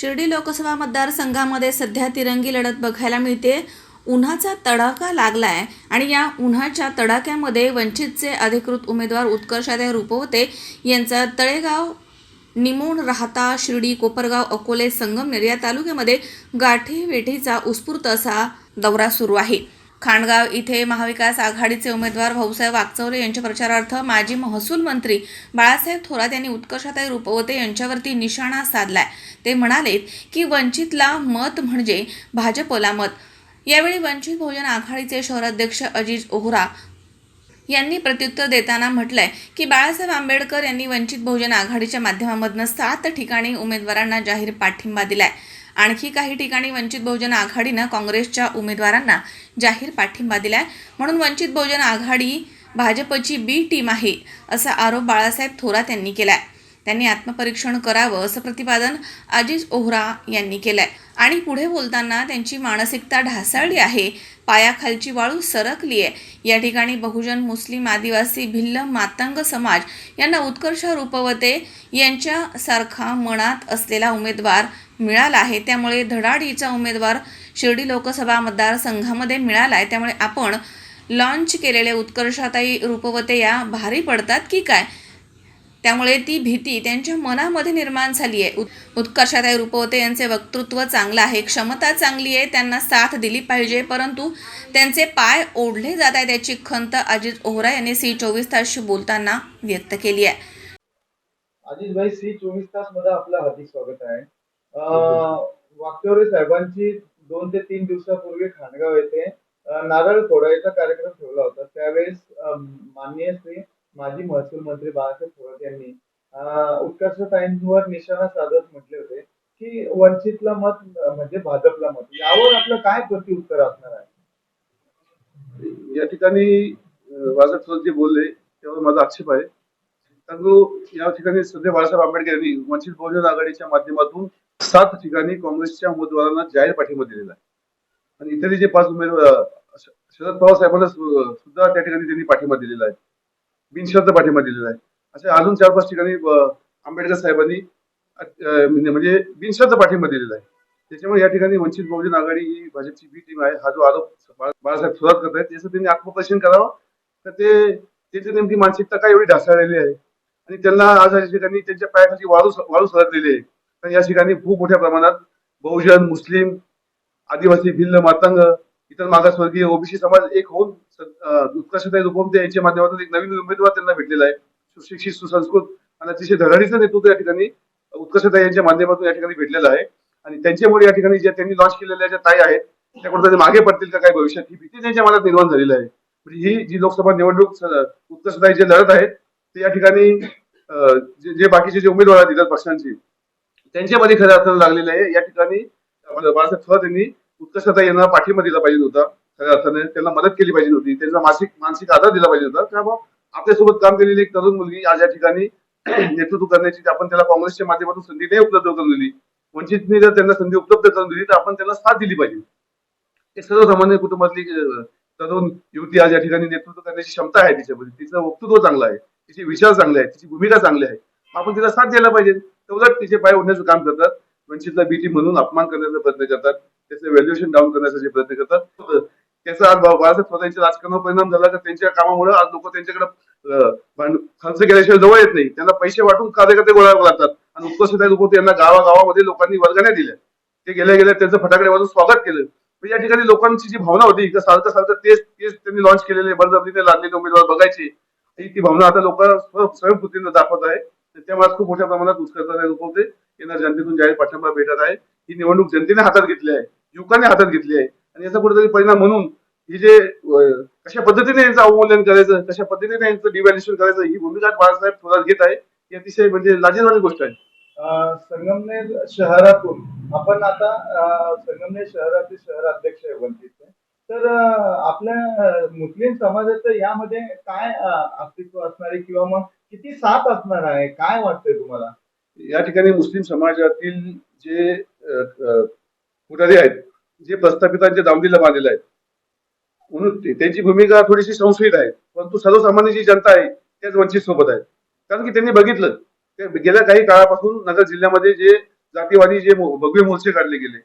शिर्डी लोकसभा मतदारसंघामध्ये सध्या तिरंगी लढत बघायला मिळते. उन्हाचा तडाखा लागलाय आणि या उन्हाच्या तडाख्यामध्ये वंचितचे अधिकृत उमेदवार उत्कर्षादय रुपवते. यांचा तळेगाव निमोण राहता शिर्डी कोपरगाव अकोले संगमनेर या तालुक्यामध्ये गाठी वेठीचा उत्स्फूर्त असा दौरा सुरू आहे. खांडगाव इथे महाविकास आघाडीचे उमेदवार भाऊसाहेब वागचौरे यांच्या प्रचारार्थ माजी महसूल मंत्री बाळासाहेब थोरात यांनी उत्कर्षाताई रुपवते यांच्यावरती निशाणा साधलाय. ते म्हणालेत की वंचितला मत म्हणजे भाजपला मत. यावेळी वंचित बहुजन आघाडीचे शहराध्यक्ष अजिज ओहरा यांनी प्रत्युत्तर देताना म्हटलंय की बाळासाहेब आंबेडकर यांनी वंचित बहुजन आघाडीच्या माध्यमामधनं सात ठिकाणी उमेदवारांना जाहीर पाठिंबा दिलाय. आणखी काही ठिकाणी वंचित बहुजन आघाडीनं काँग्रेसच्या उमेदवारांना जाहीर पाठिंबा दिलाय. म्हणून वंचित बहुजन आघाडी भाजपची बी टीम आहे असा आरोप बाळासाहेब थोरात यांनी केलाय. त्यांनी आत्मपरीक्षण करावं असं प्रतिपादन अजिज ओहरा यांनी केलंय. आणि पुढे बोलताना त्यांची मानसिकता ढासळली आहे पायाखालची वाळू सरकली आहे या ठिकाणी बहुजन मुस्लिम आदिवासी भिल्ल मातंग समाज यांना उत्कर्ष रूपवते यांच्यासारखा मनात असलेला उमेदवार मिळाला आहे त्यामुळे धडाडीचा उमेदवार शिर्डी लोकसभा मतदारसंघामध्ये मिळाला आहे. त्यामुळे आपण लॉन्च केलेले उत्कर्षाताई रूपवते या भारी पडतात की काय? त्यामुळे ती भीती त्यांच्या मनामध्ये निर्माण झाली आहे. उत्कर्षाताई रूपवते यांचे वक्तृत्व चांगलं आहे क्षमता चांगली आहे त्यांना साथ दिली पाहिजे परंतु त्यांचे पाय ओढले जात आहे त्याची खंत अजित ओहरा यांनी सी चोवीस तासशी बोलताना व्यक्त केली आहे. अजित भाई सी चोवीस तासमध्ये आपलं हार्दिक स्वागत आहे. वाकचौरे साहेबांची दोन ते तीन दिवसापूर्वी खांडगाव येथे नारळ फोडायचा कार्यक्रम ठेवला होता. त्यावेळेस माननीय श्री माजी महसूल मंत्री बाळासाहेब थोरात यांनी अं, उत्कर्षताईंवर निशाणा साधत म्हटले होते की वंचितला मत म्हणजे भाजपला मत. यावर आपलं काय प्रतिउत्तर असणार आहे? या ठिकाणी अं, जे बोलले त्यावर माझा आक्षेप आहे. कारण या ठिकाणी सध्या बाळासाहेब आंबेडकर यांनी वंचित बहुजन आघाडीच्या माध्यमातून सात ठिकाणी काँग्रेसच्या उमेदवारांना जाहीर पाठिंबा दिलेला आहे. आणि इतर जे पाच उमेदवार शरद पवार साहेबांना सु- सुद्धा त्या ठिकाणी त्यांनी पाठिंबा दिलेला आहे. बिनशर्त पाठिंबा दिलेला आहे. असे अजून चार पाच ठिकाणी आंबेडकर साहेबांनी म्हणजे म्हणजे बिनशर्त पाठिंबा दिलेला आहे. त्याच्यामुळे या ठिकाणी वंचित बहुजन आघाडी ही भाजपची बी टीम आहे. हा जो आरोप बाळासाहेब थोरात करत आहेत त्याचं त्यांनी आत्मपरीक्षण करावं. तर ते त्याची नेमकी मानसिकता काय एवढी ढासळलेली आहे? आणि त्यांना आज या ठिकाणी त्यांच्या पायाखाली वाळू वाळू सरकलेली आहे. कारण या ठिकाणी खूप मोठ्या प्रमाणात बहुजन मुस्लिम आदिवासी भिल्ल मातंग इतर मागासवर्गीय ओबीसी समाज एक होऊन उत्कर्षता उत्कर्षताई रुपवते यांच्या माध्यमातून एक नवीन उमेदवार त्यांना भेटलेला आहे. सुशिक्षित सुसंस्कृत आणि अतिशय धडाडीचं नेतृत्व या ठिकाणी उत्कर्षता यांच्या माध्यमातून या ठिकाणी भेटलेलं आहे. आणि त्यांच्यामुळे या ठिकाणी ज्या त्यांनी लॉन्च केलेल्या ज्या ताई आहेत त्या कुठेतरी मागे पडतील का काय भविष्यात ही भीती त्यांच्या मनात निर्माण झालेली आहे. म्हणजे ही जी लोकसभा निवडणूक स- जे लढत आहेत ते या ठिकाणी जे जे बाकीचे जे उमेदवार आहेत इतर पक्षांची त्यांच्यामध्ये खऱ्या अर्थानं लागलेले आहे. या ठिकाणी बाळासाहेब थोरात यांनी उत्कर्षता यांना पाठिंबा दिला पाहिजे होता खऱ्या अर्थाने. त्यांना मदत केली पाहिजे होती. त्यांचा मानसिक मानसिक आधार दिला पाहिजे होता. त्यामुळे आपल्यासोबत काम केलेली एक तरुण मुलगी आज या ठिकाणी नेतृत्व करण्याची आपण त्याला काँग्रेसच्या माध्यमातून संधी नाही उपलब्ध करून दिली. वंचितने जर त्यांना संधी उपलब्ध करून दिली तर आपण त्यांना साथ दिली पाहिजे. हे सर्वसामान्य कुटुंबातली तरुण युवती आज या ठिकाणी नेतृत्व करण्याची क्षमता आहे तिच्यामध्ये. तिचं वक्तृत्व चांगलं आहे. तिचे विचार चांगले आहेत तिची भूमिका चांगली आहे. आपण तिला साथ द्यायला पाहिजे. तर उलट तिचे पाय ओढण्याचं काम करतात. वंचितला बीटी म्हणून अपमान करण्याचा प्रयत्न करतात. त्याचं व्हॅल्युएशन डाऊन करण्यासाठी प्रयत्न करतात. त्याचा आज बाळासाहेब स्वतःच्या राजकारणावर परिणाम झाला तर त्यांच्या कामामुळे आज लोक त्यांच्याकडे भांड- खर्च केल्याशिवाय जवळ येत नाही. त्यांना पैसे वाटून कार्यकर्ते गोळा लागतात. आणि उत्कर्षताई लोक यांना गावागावामध्ये लोकांनी वर्गाने दिल्या. ते गेल्या गेल्या त्यांचं फटाकडे वाजून स्वागत केलं. पण या ठिकाणी लोकांची जी भावना होती सारखं सारखं तेच तेच त्यांनी लॉन्च केलेले बळजबरीने लागलेले उमेदवार बघायचे. ती भावना आता लोक स्वयंपूर्तीनं दाखवत आहे त्यामुळे खूप मोठ्या प्रमाणात उत्कर्षताई रुपवते येणार जनतेतून जाहीर पाठिंबा भेटत आहे. ही निवडणूक जनतेने हातात घेतली आहे. युवकांनी हातात घेतली आहे. आणि याचा कुठेतरी परिणाम म्हणून ही जे कशा पद्धतीने यांचं अवमूल्यन करायचं कशा पद्धतीने यांचं डिव्हॅल्युएशन करायचं ही भूमिका बाळासाहेब थोरात घेत आहे. ही अतिशय म्हणजे लाजीरवाणी गोष्ट आहे. संगमनेर शहरातून आपण आता संगमनेर शहराचे शहर अध्यक्ष आहे वंचितचे. तर आपल्या मुस्लिम समाजाचं यामध्ये काय अस्तित्व असणार आहे? किंवा मग किती साथ असणार आहे? काय वाटतंय तुम्हाला? या ठिकाणी मुस्लिम समाजातील जे पुढारी आहेत जे प्रस्थापितांच्या दावणीला बांधलेले आहेत म्हणून ते- त्यांची भूमिका थोडीशी संशयित आहे. परंतु सर्वसामान्य जी जनता आहे त्याच वंचित सोबत आहे. कारण की त्यांनी बघितलं ते गेल्या काही काळापासून नगर जिल्ह्यामध्ये जे जातीवादी जे भगवे मोर्चे काढले गेले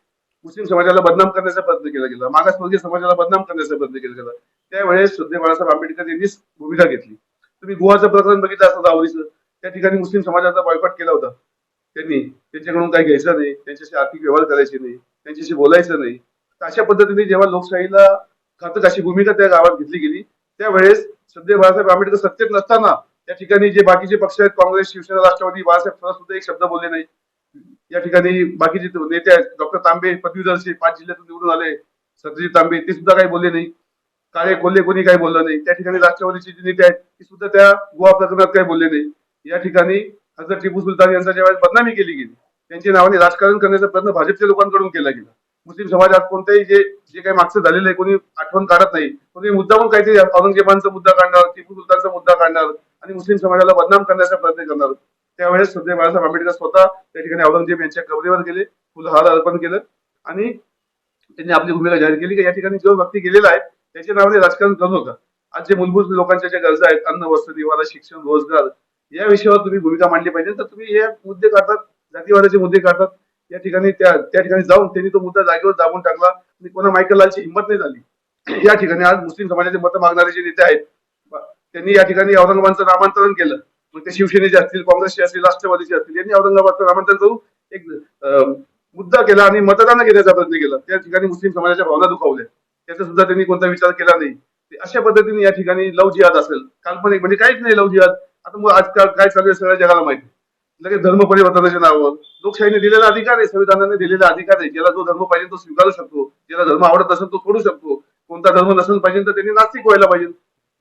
मुस्लिम समाजाला बदनाम करण्याचा प्रयत्न केला गेला. मागासवर्गीय समाजाला बदनाम करण्याचा प्रयत्न केला गेला. त्यावेळेस सुद्धे बाळासाहेब आंबेडकर यांनीच भूमिका घेतली. तुम्ही गुहाचं प्रकरण बघितलं असं दावरीचं त्या ठिकाणी मुस्लिम समाजाचा बॉयकॉट केला होता. त्यांनी त्यांच्याकडून काही घ्यायचं नाही त्यांच्याशी आर्थिक व्यवहार करायचे नाही त्यांच्याशी बोलायचं नाही. तर अशा पद्धतीने जेव्हा लोकशाहीला घातक अशी भूमिका त्या गावात घेतली गेली त्यावेळेस सध्या बाळासाहेब आंबेडकर सत्तेत नसताना त्या ठिकाणी जे बाकीचे पक्ष आहेत काँग्रेस शिवसेना राष्ट्रवादी बाळासाहेब सुद्धा एक शब्द बोलले नाही या ठिकाणी बाकीचे नेते आहेत. डॉक्टर तांबे पदवीधरचे पाच जिल्ह्यातून निवडून आले. सत्यजित तांबे ते सुद्धा काही बोलले नाही. काळे कोल्हे कोणी काही बोललं नाही. त्या ठिकाणी राष्ट्रवादीचे जे नेते आहेत ते सुद्धा त्या गोवा प्रकरणात काही बोलले नाही. या ठिकाणी हजरत टिपू सुलतान यांचा ज्यावेळेस बदनामी केली गेली त्यांच्या नावाने राजकारण करण्याचा प्रयत्न भाजपच्या लोकांकडून केला गेला. मुस्लिम समाजात कोणत्याही जे जे काही मागचं झालेलं आहे कोणी आठवण काढत नाही. कोणी मुद्दा पण काहीतरी औरंगजेबांचा मुद्दा काढणार टिपू सुलतानचा मुद्दा काढणार आणि मुस्लिम समाजाला बदनाम करण्याचा प्रयत्न करणार. त्यावेळेस सध्या बाळासाहेब आंबेडकर स्वतः त्या ठिकाणी औरंगजेब यांच्या कबरेवर गेले फुलहार अर्पण केलं आणि त्यांनी आपली भूमिका जाहीर केली. की या ठिकाणी जो व्यक्ती गेलेला आहे त्याच्या नावाने राजकारण करू नका आज जे मूलभूत लोकांच्या ज्या गरजा आहेत अन्न वस्त्र निवारा शिक्षण रोजगार या विषयावर तुम्ही भूमिका मांडली पाहिजे. तर तुम्ही हे मुद्दे काढतात जातीवादाचे मुद्दे काढतात. या ठिकाणी त्या त्या ठिकाणी जाऊन त्यांनी तो मुद्दा जागेवर दाबून टाकला आणि कोणा मायकल लालची हिंमत नाही झाली. या ठिकाणी आज मुस्लिम समाजाचे मतं मागणारे जे नेते आहेत त्यांनी या ठिकाणी औरंगाबादचं नामांतरण केलं. मग ते शिवसेनेचे असतील काँग्रेसचे असतील राष्ट्रवादीचे असतील यांनी औरंगाबादचं नामांतरण करून एक अं, मुद्दा केला आणि मतदान घेण्याचा प्रयत्न केला. त्या ठिकाणी मुस्लिम समाजाच्या भावना दुखावल्या. त्याचा सुद्धा त्यांनी कोणता विचार केला नाही. अशा पद्धतीने या ठिकाणी लव जिहाद असेल. काल्पनिक म्हणजे काहीच नाही लव जिहाद. आता मग आजकाल काय चालू आहे सगळ्या जगाला माहिती. लगेच धर्म परिवर्तनाच्या नावावर. लोकशाहीने दिलेला अधिकार आहे संविधानाने दिलेला अधिकार आहे. ज्याला जो धर्म पाहिजे तो स्वीकारू शकतो. ज्याला धर्म आवडत असेल तो सोडू शकतो. कोणता धर्म नसेल पाहिजे तर त्यांनी नास्तिक व्हायला पाहिजे.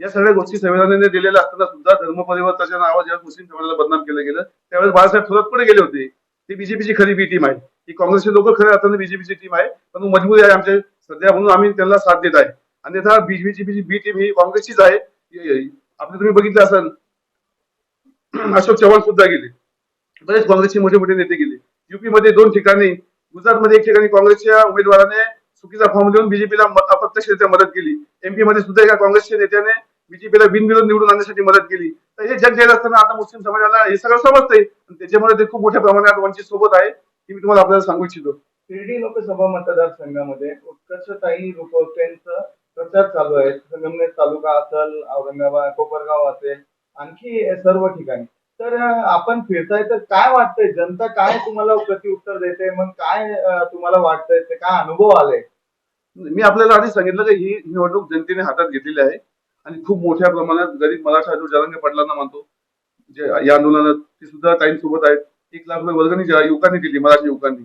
या सगळ्या गोष्टी संविधानाने दिलेल्या असताना सुद्धा धर्म परिवर्तनाच्या नावावर जेव्हा मुस्लिम समाजाला बदनाम केलं गेलं त्यावेळेस बाळासाहेब थोरात पुढे गेले होते. ती बीजेपीची खरी बी टीम आहे. ही काँग्रेसचे लोक खऱ्या अर्थाने बीजेपीची टीम आहे पण मजबूरी आहे आमचे सध्या म्हणून आम्ही त्यांना साथ देत आहे. अन्यथा बीजेपीची बी टीम ही काँग्रेसचीच आहे. आपले तुम्ही बघितलं असाल अशोक चव्हाण सुद्धा गेले. बरेच काँग्रेसचे मोठे मोठे नेते गेले. युपी मध्ये दोन ठिकाणी गुजरातमध्ये एक ठिकाणी काँग्रेसच्या उमेदवाराने चुकीचा फॉर्म देऊन बीजेपीला अप्रत्यक्षरित्या मदत केली. एमपी मध्ये सुद्धा एका काँग्रेसच्या नेत्याने बीजेपीला बिनविरोध निवडून आणण्यासाठी मदत केली. तर हे जग जाहीर असताना आता मुस्लिम समाजाला हे सगळं समजतंय. त्याच्यामुळे ते खूप मोठ्या प्रमाणात वंचित सोबत आहे हे मी तुम्हाला आपल्याला सांगू इच्छितो. शिर्डी लोकसभा मतदारसंघामध्ये उत्कर्षताई रुपवतेंचा प्रचार चालू आहे. संगमनेर तालुका असेल औरंगाबाद कोपरगाव असेल आणखी सर्व ठिकाणी. तर आपण फिरताय तर काय वाटतंय? जनता काय तुम्हाला प्रतिउत्तर देते? मग काय तुम्हाला वाटतंय? ते काय अनुभव आले मी आपल्याला आधी सांगितलं की ही निवडणूक जनतेने हातात घेतलेली आहे आणि खूप मोठ्या प्रमाणात गरीब मराठा जो जरांगे पाटलांना मानतो जे या आंदोलनात ते सुद्धा टाइम सोबत आहेत. एक लाख रुपये वर्गणी युवकांनी दिली मराठी युवकांनी.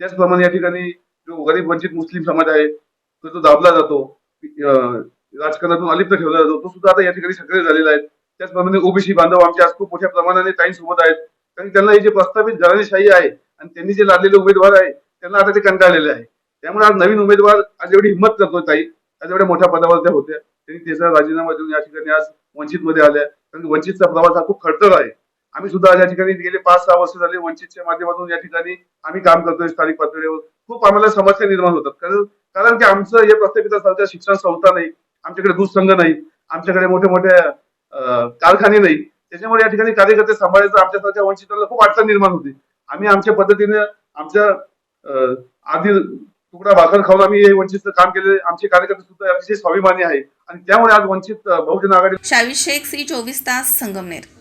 त्याचप्रमाणे या ठिकाणी जो गरीब वंचित मुस्लिम समाज आहे तो जो दाबला जातो राजकारणातून अलिप्त ठेवला जातो तो सुद्धा आता या ठिकाणी सक्रिय झालेला आहे. त्याचप्रमाणे ओबीसी बांधव आमच्या आज खूप मोठ्या प्रमाणाने टाइम सोबत आहेत. कारण त्यांना ही जे प्रस्तावित घराणेशाही आहे आणि त्यांनी जे लादलेले उमेदवार आहे त्यांना आता ते कंटाळलेले आहे. त्यामुळे आज नवीन उमेदवार आज एवढी हिंमत करतोय ताई. आज एवढ्या मोठ्या पदावर त्या होत्या. त्यांनी त्याचा राजीनामा देऊन या ठिकाणी आज वंचित मध्ये आल्या. कारण वंचितचा प्रवास हा खूप खडतर आहे. आम्ही सुद्धा या ठिकाणी गेले पाच सहा वर्ष झाले वंचितच्या माध्यमातून या ठिकाणी आम्ही काम करतोय स्थानिक पातळीवर. खूप आम्हाला समस्या निर्माण होतात. कारण कारण की आमचं हे प्रस्थापितासारख्या शिक्षण संस्था नाही. आमच्याकडे दूध संघ नाही. आमच्याकडे मोठे मोठे कारखाने नाही. त्याच्यामुळे या ठिकाणी कार्यकर्ते सांभाळायचं आमच्यासारख्या वंचिताला खूप अडचण निर्माण होते. आम्ही आमच्या पद्धतीने आमच्या आधी तुकडा भाकर खाऊन आम्ही वंचित वंचितचं काम केले आमचे कार्यकर्ते सुद्धा अतिशय स्वाभिमानी आहे आणि त्यामुळे आज वंचित बहुजन आघाडी शावी शेख सी चोवीस तास संगमनेर.